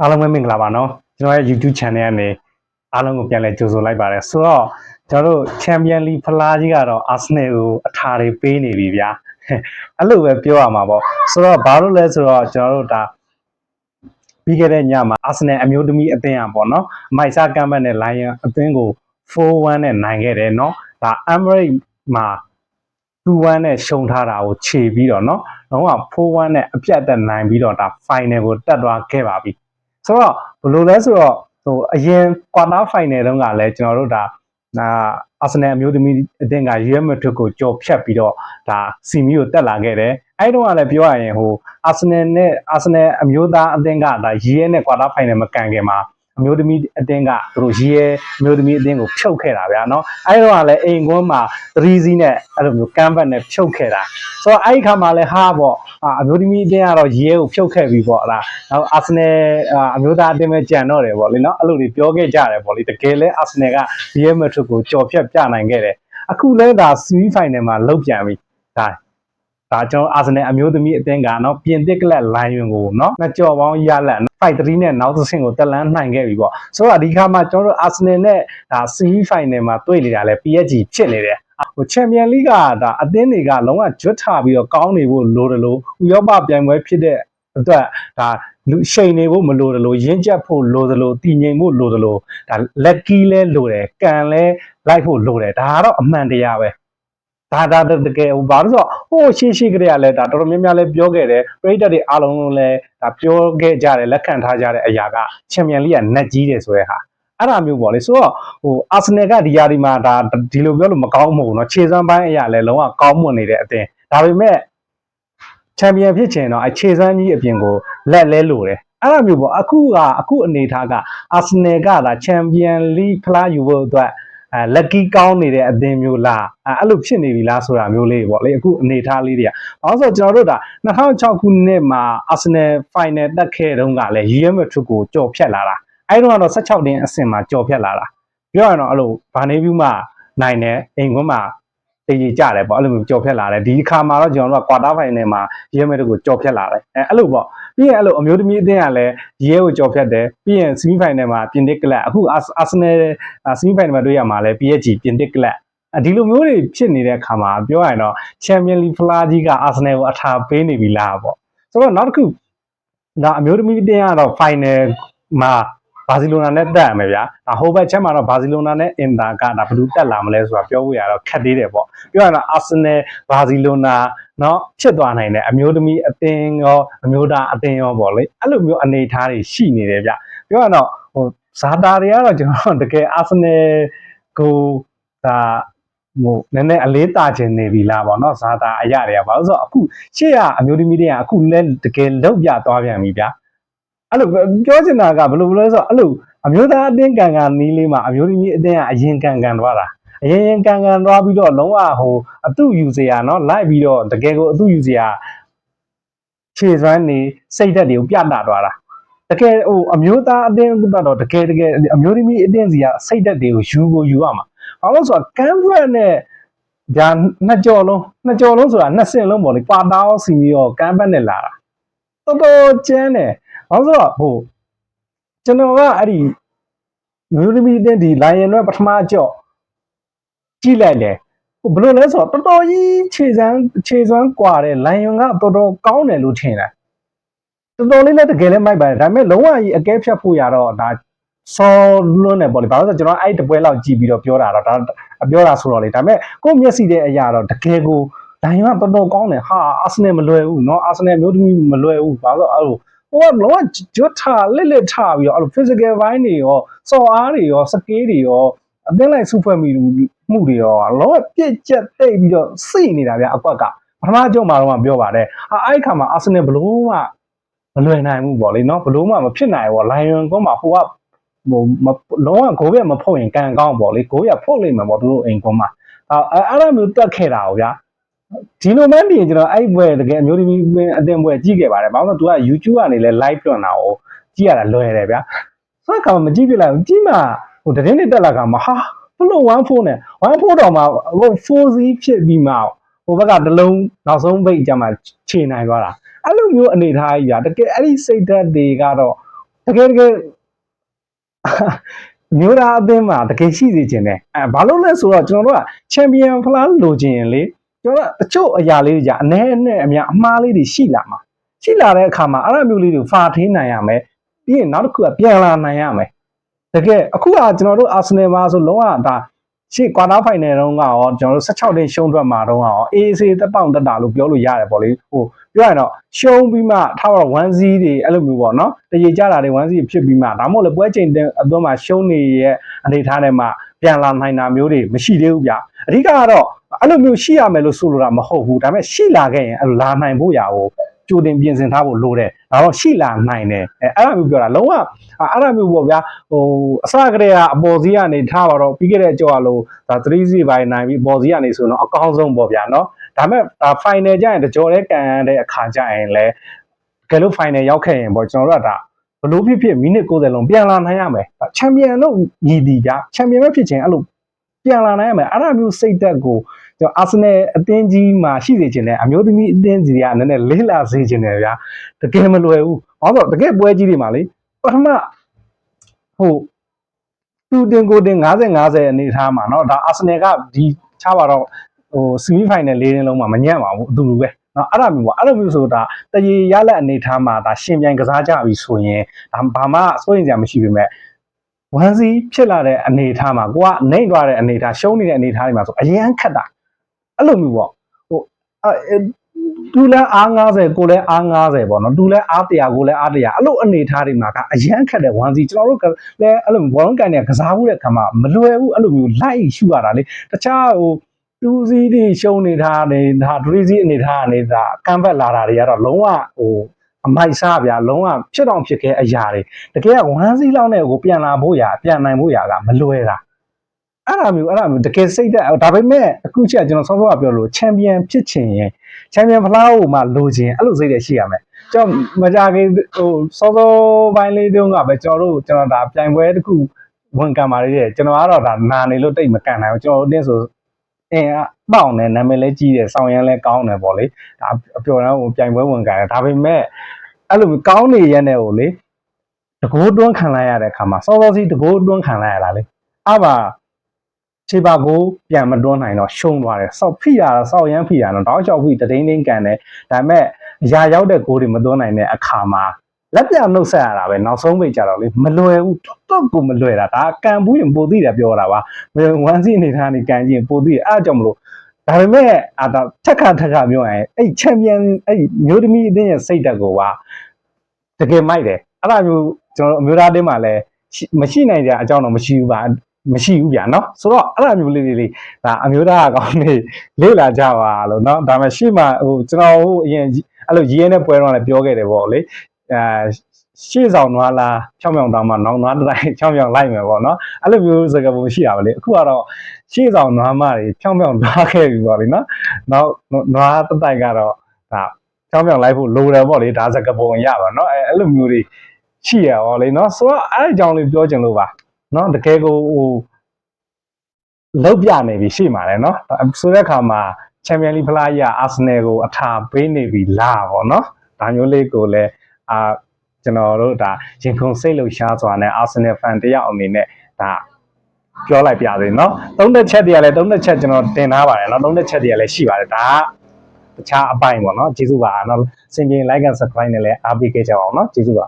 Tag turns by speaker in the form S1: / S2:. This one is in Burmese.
S1: အားလုံးပဲမင်္ဂလာပါနော်ကျွန်တော်ရဲ့ YouTube channel ကနေအားလုံးကိုပြန်လည်ကြိုဆိုလိုက်ပါတယ်ဆိုတော့ကျွန်တော်တို့ Champion League ဖလားကြီးကတော့ Arsenal ကိုအထာတွေပေးနေပြီဗျာအဲ့လိုပဲပြောရမှာပေါ့ဆိုတော့ဘာလို့လဲဆိုတော့ကျွန်တော်တို့ဒါပြီးခဲ့တဲ့ညမှာ Arsenal အမျိုးသမီးအသင်းอ่ะပေါ့နော်အမိုက်စာကမ်ဘတ်နဲ့ Lion အသင်းကို4-1နဲ့နိုင်ခဲ့တယ်เนาะဒါ Emirates မှာ2-1နဲ့ရှုံးထားတာကိုခြေပြီးတော့เนาะတော့4-1နဲ့အပြတ်တက်နိုင်ပြီးတော့ဒါ final ကိုတက်သွားခဲ့ပါပြီ ဆိုတော့ဘယ်လိုလဲဆိုတော့ဟိုအရင် quarter final တုန်းကလည်းကျွန်တော်တို့ဒါနာအာဆနယ်အမျိုးသမီးအသင်းက Real Madrid ကိုကြော်ဖြတ်ပြီးတော့ဒါစီမီကိုတက်လာခဲ့တယ်အဲ့တုန်းကလည်းပြောရရင်ဟိုအာဆနယ်နဲ့အာဆနယ်အမျိုးသားအသင်းကဒါရီရဲနဲ့ quarter final မကန်ခင်မှာ အမျိုးသမီးအတင်းကသူတို့ရေအမျိုးသမီးအတင်းကိုဖြုတ်ခဲ့တာဗျာနော်အဲ့တော့ကလည်းအိမ်ကွန်းမှာ3စီးနဲ့အဲ့လိုမျိုးကမ်းဘတ်နဲ့ဖြုတ်ခဲ့တာဆိုတော့အဲ့ဒီခါမှာလည်းဟာပေါ့အမျိုးသမီးအတင်းကတော့ရေကိုဖြုတ်ခဲ့ပြီပေါ့လားနောက်အာဆင်နယ်အမျိုးသားအတင်းပဲကြံတော့တယ်ပေါ့လေနော်အဲ့လိုတွေပြောခဲ့ကြတယ်ပေါ့လေတကယ်လဲအာဆင်နယ်ကရီယယ်မက်ဒရစ်ကိုကြော်ဖြတ်ပြနိုင်ခဲ့တယ်အခုလဲဒါ semi final မှာလောက်ပြန်ပြီဒါ ဒါကျွန်တော်အာဆင်နယ်အမျိုးသမီးအသင်းကနော်ပြင်သစ်ကလပ်လိုင်ယွန်ကိုနော်နှစ်ကြော်ပေါင်းရလက်5-3နဲ့နောက်သဆင့်ကိုတက်လန်းနိုင်ခဲ့ပြီပေါ့ဆိုတော့ဒီခါမှာကျွန်တော်တို့အာဆင်နယ်နဲ့ဒါ semi final မှာတွေ့နေတာလဲ PSG ဖြစ်နေတယ်ဟိုချန်ပီယံလိကဒါအသင်းတွေကလုံးဝကျွတ်ထပြီးတော့ကောင်းနေဖို့လိုတယ်လို့ဥရောပပြိုင်ပွဲဖြစ်တဲ့အတွက်ဒါလူရှိန်နေဖို့မလိုတယ်လို့ရင့်ကျက်ဖို့လိုတယ်လို့တည်ငြိမ်ဖို့လိုတယ်လို့ဒါ lucky လဲလိုတယ်ကံလဲလိုက်ဖို့လိုတယ်ဒါကတော့အမှန်တရားပဲ ဒါဒါတကယ်ဟိုဘာလို့ဆိုတော့ဟိုရှေ့ရှေ့ကလေးကလည်းဒါတော်တော်များများလည်းပြောခဲ့တယ်ပရိသတ်တွေအားလုံးလည်းဒါပြောခဲ့ကြတယ်လက်ခံထားကြတဲ့အရာကချန်ပီယံလိကနက်ကြီးတယ်ဆိုတဲ့ဟာအဲ့ဒါမျိုးပေါ့လေဆိုတော့ဟိုအာဆနယ်ကဒီယာဒီမှာဒါဒီလိုပြောလို့မကောင်းမဟုတ်ဘူးเนาะခြေစွမ်းပိုင်းအရာလည်းလုံးဝကောင်းမွန်နေတဲ့အသင်းဒါပေမဲ့ချန်ပီယံဖြစ်ချင်တော့အခြေစွမ်းကြီးအပြင်ကိုလက်လဲလို့တယ်အဲ့လိုမျိုးပေါ့အခုကအခုအနေထားကအာဆနယ်ကဒါချန်ပီယံလိဖလားယူဖို့အတွက် အဲလက်ကီကောင်းနေတဲ့အသင်းမျိုးလားအဲအဲ့လိုဖြစ်နေပြီလားဆိုတာမျိုးလေးပေါ့လေအခုအနေထားလေးတွေကဘာလို့ဆိုတော့ကျွန်တော်တို့ဒါ2006ခုနှစ်မှာအာဆနယ်ဖိုင်နယ်တက်ခဲ့တုန်းကလည်း Real Madrid ကိုကြော်ဖြတ်လာတာအဲ့တော့ကတော့16တင်းအဆင့်မှာကြော်ဖြတ်လာတာပြောရရင်တော့အဲ့လိုဗာနေဘူးမှနိုင်တယ်အိမ်ကွန်းမှာတည်ကြည်ကြတယ်ပေါ့အဲ့လိုမျိုးကြော်ဖြတ်လာတယ်ဒီခါမှာတော့ကျွန်တော်တို့က quarter final မှာ Real Madrid ကိုကြော်ဖြတ်လာတယ်အဲအဲ့လိုပေါ့ ပြီးရင်အဲ့လိုအမျိုးသမီးအသင်းကလည်းရဲကိုကြော်ဖြတ်တယ်ပြီးရင် semi final မှာပြင်သစ်ကလပ်အခု Arsenal semi final မှာတွေ့ရမှာလဲ PSG ပြင်သစ်ကလပ်ဒီလိုမျိုးတွေဖြစ်နေတဲ့အခါမှာပြောရရင်တော့ Champions League ဖလားကြီးက Arsenal ကိုအထာပေးနေပြီလားပေါ့ဆိုတော့နောက်တစ်ခုဒါအမျိုးသမီးအသင်းကတော့ final မှာ ဘာစီလိုနာနဲ့တက်ရမယ်ဗျာဒါဟိုဘက်ချက်မှာတော့ဘာစီလိုနာနဲ့အင်တာကဒါဘယ်သူတက်လာမလဲဆိုတာပြောဖို့ရတော့ခက်သေးတယ်ပေါ့ပြောရရင်အာဆင်နယ်ဘာစီလိုနာเนาะဖြစ်သွားနိုင်တယ်အမျိုးသမီးအသင်းရောအမျိုးသားအသင်းရောပေါ့လေအဲ့လိုမျိုးအနေအထားတွေရှိနေတယ်ဗျပြောရတော့ဟိုဇာတာတွေကတော့ကျွန်တော်တကယ်အာဆင်နယ်ကိုဒါဟိုနည်းနည်းအလေးတာခြင်းနေပြီလားပေါ့နော်ဇာတာအရာတွေကဘာလို့ဆိုတော့အခုရှေ့ကအမျိုးသမီးတွေကအခုလဲတကယ်လောက်ပြသွားပြန်ပြီဗျာ အဲ့လိုပြောချင်တာကဘယ်လိုလဲဆိုတော့အဲ့လိုအမျိုးသားအတင်းကန်ကန်နီးလေးမှာအမျိုးသမီးအတင်းကအရင်ကန်ကန်သွားတာအရင်ရင်ကန်ကန်သွားပြီးတော့လုံးဝဟိုအတုယူစရာနော်လိုက်ပြီးတော့တကယ်ကိုအတုယူစရာခြေစွမ်းနေစိတ်ဓာတ်တွေကိုပြတာသွားတာတကယ်ဟိုအမျိုးသားအတင်းကတော့တကယ်တကယ်အမျိုးသမီးအတင်းစီကစိတ်ဓာတ်တွေကိုယူကိုယူရမှာဘာလို့ဆိုတော့ canvas နဲ့ဒါနှစ်ကြော်လုံးနှစ်ကြော်လုံးဆိုတာနှစ်ဆင့်လုံးပေါ့လေ quarter စီပြီးတော့ canvas နဲ့လာတာတော်တော်ကျန်းတယ် ဘာလို့ဆိုတော့ဟိုကျွန်တော်ကအဲ့ဒီမျိုးသမီးအတင်းဒီ lion နဲ့ပထမကြော့ကြည့်လိုက်တယ်ဟိုဘယ်လိုလဲဆိုတော့တော်တော်ကြီးခြေစမ်းခြေစွမ်းกว่าတဲ့ lion ကတော်တော်ကောင်းတယ်လို့ထင်တယ်တော်တော်လေးလည်းတကယ်လည်းမိုက်ပါတယ်ဒါပေမဲ့လုံးဝကြီးအကဲဖြတ်ဖို့ရတော့ဒါဆောလွန်းတယ်ပေါ့လေဘာလို့လဲဆိုတော့ကျွန်တော်အဲ့တပွဲလောက်ကြည့်ပြီးတော့ပြောတာတော့ဒါပြောတာဆိုတော့လေဒါပေမဲ့ကိုယ့်မျက်စိတဲ့အရာတော့တကယ်ကိုဒိုင်ကတော်တော်ကောင်းတယ်ဟာအာဆနယ်မလွယ်ဘူးเนาะအာဆနယ်မျိုးသမီးမလွယ်ဘူးဘာလို့အဲ့လို ဟိုကလောကကျွတ်ထားလက်လက်ထားပြီးတော့အဲ့လို physical ဘိုင်းတွေရောစော်အားတွေရောစကေးတွေရောအသင်းလိုက်စုဖွဲ့မိမှုတွေရောလောကပြည့်ကျက်တိတ်ပြီးတော့စိတ်နေတာဗျအကွက်ကပထမအကျုံမှာတော့ပြောပါတယ်ဟာအဲ့ခါမှာအာဆနယ်ဘလို့မှမလွယ်နိုင်ဘူးပေါ့လေနော်ဘလို့မှမဖြစ်နိုင်ဘူးပေါ့လိုင်ယွန်ကွန်းမှာဟိုကဟိုလုံးဝဂိုးပြမဖုတ်ရင်ကံကောင်းပေါ့လေဂိုးရဖုတ်လိမ့်မယ်ပေါ့သူတို့အိမ်ကွန်းမှာအဲ့အဲ့လိုမျိုးတက်ခဲ့တာ哦ဗျာ ဒီလိုမှပြင်ကျွန်တော်အဲ့ဘွဲတကယ်အမျိုးသမီးအတင်ဘွဲကြည့်ခဲ့ပါတယ်။ဘာလို့လဲဆိုတော့ तू က YouTube ကနေလည်း live တွန်းတာကိုကြည့်ရတာလွယ်တယ်ဗျာ။ဆိုတော့ကမကြည့်ပြလိုက်ဘူး။ကြည့်မှဟိုတရင်နေတက်လာကမှဟာဘလို့14နဲ့14တော့မှဟို 4Z ဖြစ်ပြီးမှဟိုဘက်ကတလုံးနောက်ဆုံးဘိတ်ကြမှာခြေနိုင်သွားတာ။အဲ့လိုမျိုးအနေထားကြီးဗျာ။တကယ်အဲ့ဒီစိတ်ဓာတ်တွေကတော့ဟတကယ်တကယ်မျိုးသားအသင်းမှာတကယ်ရှိစေခြင်းတယ်အဲဘာလို့လဲဆိုတော့ကျွန်တော်တို့ကချန်ပီယံဖလားလိုချင်ရင်လေ ကျွန်တော်တို့ကတချို့အရာလေးတွေじゃအ ਨੇ နဲ့အများအမှားလေးတွေရှိလာမှာရှိလာတဲ့အခါမှာအဲ့လိုမျိုးလေးတွေဖာထင်းနိုင်ရမယ်ပြီးရင်နောက်တစ်ခုကပြန်လာနိုင်ရမယ်တကယ်အခုကကျွန်တော်တို့အာဆင်နယ်မှာဆိုလုံးဝဒါရှေ့ကွာတာဖိုင်နယ်တုန်းကရောကျွန်တော်တို့16တိရှုံးထွက်မှာတုန်းကရော AC တက်တောင့်တက်တာလို့ပြောလို့ရတယ်ပေါ့လေဟိုပြောရရင်တော့ရှုံးပြီးမှထားတော့1 0တွေအဲ့လိုမျိုးပေါ့နော်တရေကြတာတွေ1 0ဖြစ်ပြီးမှဒါမှမဟုတ်လေပွဲချိန်အသွင်းမှာရှုံးနေရဲ့အနေထားနဲ့မှပြန်လာနိုင်တာမျိုးတွေမရှိသေးဘူးဗျအဓိကကတော့ အဲ့လိုမျိုးရှိရမယ်လို့ဆိုလိုတာမဟုတ်ဘူးဒါပေမဲ့ရှိလာခဲ့ရင်အဲ့လိုလာနိုင်ဖို့ရာကိုကြိုတင်ပြင်ဆင်ထားဖို့လိုတယ်ဒါတော့ရှိလာနိုင်တယ်အဲအဲ့လိုမျိုးပြောတာလုံးဝအဲ့လိုမျိုးပေါ့ဗျာဟိုအစကတည်းကအပေါ်စီးကနေထားပါတော့ပြီးခဲ့တဲ့ကြောက်ရလို့ဒါ3 0ပိုင်းနိုင်ပြီးအပေါ်စီးကနေဆိုတော့အကောင်းဆုံးပေါ့ဗျာနော်ဒါပေမဲ့ဒါ final ကျရင်တကြော်တဲ့ကန်တဲ့အခါကျရင်လည်းကဲလို့ final ရောက်ခဲ့ရင်ပေါ့ကျွန်တော်တို့ကဒါဘလို့ဖြစ်ဖြစ်မိနစ်60လုံးပြန်လာနိုင်ရမယ်ချန်ပီယံလို့ညီတီဗျာချန်ပီယံပဲဖြစ်ချင်းအဲ့လို ပြန်လာနိုင်ရမယ်အဲ့ဒါမျိုးစိတ်သက်ကိုကျွန်တော်အာဆင်နယ်အသင်းကြီးမှာရှိစေချင်တယ်အမျိုးသမီးအသင်းကြီးကနည်းနည်းလေးလာစေချင်တယ်ဗျာတကယ်မလွယ်ဘူးဘာလို့တကယ်ပွဲကြီးတွေမှာလေပထမဟိုတူတင်ကိုတင်90 50အနေထားမှာเนาะဒါအာဆင်နယ်ကဒီချပါတော့ဟိုဆီမီဖိုင်နယ်၄တင်းလုံးမှာမညံ့ပါဘူးအတူတူပဲเนาะအဲ့လိုမျိုးပေါ့အဲ့လိုမျိုးဆိုတာတရေရလက်အနေထားမှာဒါရှင်ပြိုင်ကစားကြပြီဆိုရင်ဒါဘာမှစိုးရင်စရာမရှိပေမဲ့ ဝမ်စီဖြစ်လာတဲ့အနေအထားမှာကိုကနှိမ့်သွားတဲ့အနေအထားရှုံးနေတဲ့အနေအထားတွေမှာဆိုအရန်ခက်တာအဲ့လိုမျိုးပေါ့ဟိုအဲသူလည်းအား90ကိုလည်းအား90ပေါ့နော်သူလည်းအား100ကိုလည်းအား100အဲ့လိုအနေအထားတွေမှာကအရန်ခက်တဲ့ဝမ်စီကျွန်တော်တို့ကလည်းအဲ့လိုဘောလုံးကန်တွေကစားမှုတဲ့ခါမှာမလွယ်ဘူးအဲ့လိုမျိုးလိုက်ရှူရတာလေတခြားဟိုတူစီးတွေရှုံးနေတာနေတာဒရီစီအနေထားနေတာကမ်ဘက်လာတာတွေကတော့လုံးဝဟို အမိုက်စားဗျာလုံးဝဖြစ်တော့ဖြစ်ခဲ့အရာတွေတကယ်ကဝမ်စီလောက်နဲ့ကိုပြန်လာဖို့ရာပြန်နိုင်ဖို့ရာကမလွယ်တာအဲ့လိုမျိုးအဲ့လိုမျိုးတကယ်စိတ်သက်ဒါပေမဲ့အခုချက်ကျွန်တော်စောစောကပြောလို့ချန်ပီယံဖြစ်ချင်ရင်ချန်ပီယံဖလားကိုမှလိုချင်အဲ့လိုစိတ်တွေရှိရမယ်ကျွန်တော်မကြခင်ဟိုစောစောပိုင်းလေးတုန်းကပဲကျွန်တော်တို့ကျွန်တော်ဒါပြိုင်ပွဲတစ်ခုဝန်ကန်ပါလေတဲ့ကျွန်တော်ကတော့ဒါနာနေလို့တိတ်မကန်နိုင်ဘူးကျွန်တော်တို့တင်းဆို အင်းပေါင်တယ်နာမည်လည်းကြီးတယ်ဆောင်းရမ်းလည်းကောင်းတယ်ပေါ့လေဒါအပျော်တမ်းကိုပြိုင်ပွဲဝန်ကန်တယ်ဒါပေမဲ့အဲ့လိုကောင်းနေရက်နဲ့ကိုလေတကိုးတွန်းခံလိုက်ရတဲ့အခါမှာစောစောစီတကိုးတွန်းခံလိုက်ရတာလေအပါခြေပါကိုပြန်မတွန်းနိုင်တော့ရှုံးသွားတယ်။စောက်ဖိရတာစောက်ရမ်းဖိရတော့တောက်ချောက်ဖိတဒိန်းဒိန်းကန်တယ်။ဒါပေမဲ့အရာရောက်တဲ့ကိုတွေမတွန်းနိုင်တဲ့အခါမှာ လက်ပြနှုတ်ဆက်ရတာပဲနောက်ဆုံးပိတ်ကြတော့လေမလွယ်ဘူးတော်တော်ကိုမလွယ်တာဒါကန်ဘူးရင်ပိုသိတယ်ပြောတာပါဝမ်စီအနေထားနေကန်ကြည့်ရင်ပိုသိတယ်အဲ့အကြောင့်မလို့ဒါပေမဲ့အာဒါထက်ခါထက်ခါပြောရင်အဲ့ချန်ပီယံအဲ့မျိုးသမီးအသင်းရဲ့စိတ်တက်ကိုကတကယ်မိုက်တယ်အဲ့ဒါမျိုးကျွန်တော်တို့အမျိုးသားအသင်းမှာလည်းမရှိနိုင်ကြအကြောင်းတော့မရှိဘူးပါမရှိဘူးဗျာเนาะဆိုတော့အဲ့လိုမျိုးလေးလေးဒါအမျိုးသားအကောင်လေးလေ့လာကြပါလို့เนาะဒါမှရှိမှဟိုကျွန်တော်ဟိုအရင်အဲ့လိုရေးရတဲ့ပွဲတော့လည်းပြောခဲ့တယ်ပေါ့လေ အဲရှေ့ဆောင်နွားလားဖြောင်းဖြောင်းတောင်းမှနောင်နွားတိုင်းဖြောင်းဖြောင်းလိုက်မယ်ပေါ့နော်အဲ့လိုမျိုးစကားပုံရှိတာပါလေအခုကတော့ရှေ့ဆောင်နွားမတွေဖြောင်းဖြောင်းသွားခဲ့ပြီပေါ့လေနော်နောက်နွားတတိုက်ကတော့ဒါဖြောင်းဖြောင်းလိုက်ဖို့လိုတယ်ပေါ့လေဒါစကားပုံရပါနော်အဲအဲ့လိုမျိုးတွေရှိရပါလေနော်ဆိုတော့အဲ့အကြောင်းလေးပြောချင်လို့ပါနော်တကယ်ကိုဟိုလောက်ပြနေပြီရှိမှာလေနော်ဆိုတဲ့အခါမှာချန်ပီယံလိဖလားကြီးကအာဆင်နယ်ကိုအထာပေးနေပြီလားပေါ့နော်ဒါမျိုးလေးကိုလည်း အာကျွန်တော်တို့ဒါရင်ခုန်စိတ်လှုပ်ရှားစွာနဲ့အာဆင်နယ်ဖန်တယောက်အနေနဲ့ဒါပြောလိုက်ပြသေးเนาะသုံးသက်ချက်တွေကလည်းသုံးသက်ချက်ကျွန်တော်တင်ထားပါတယ်เนาะသုံးသက်ချက်တွေကလည်းရှိပါတယ်ဒါကတခြားအပိုင်းပေါ့เนาะကျေးဇူးပါเนาะစင်ပြင် like and subscribe နဲ့လည်းအားပေးခဲ့ကြပါအောင်เนาะကျေးဇူးပါ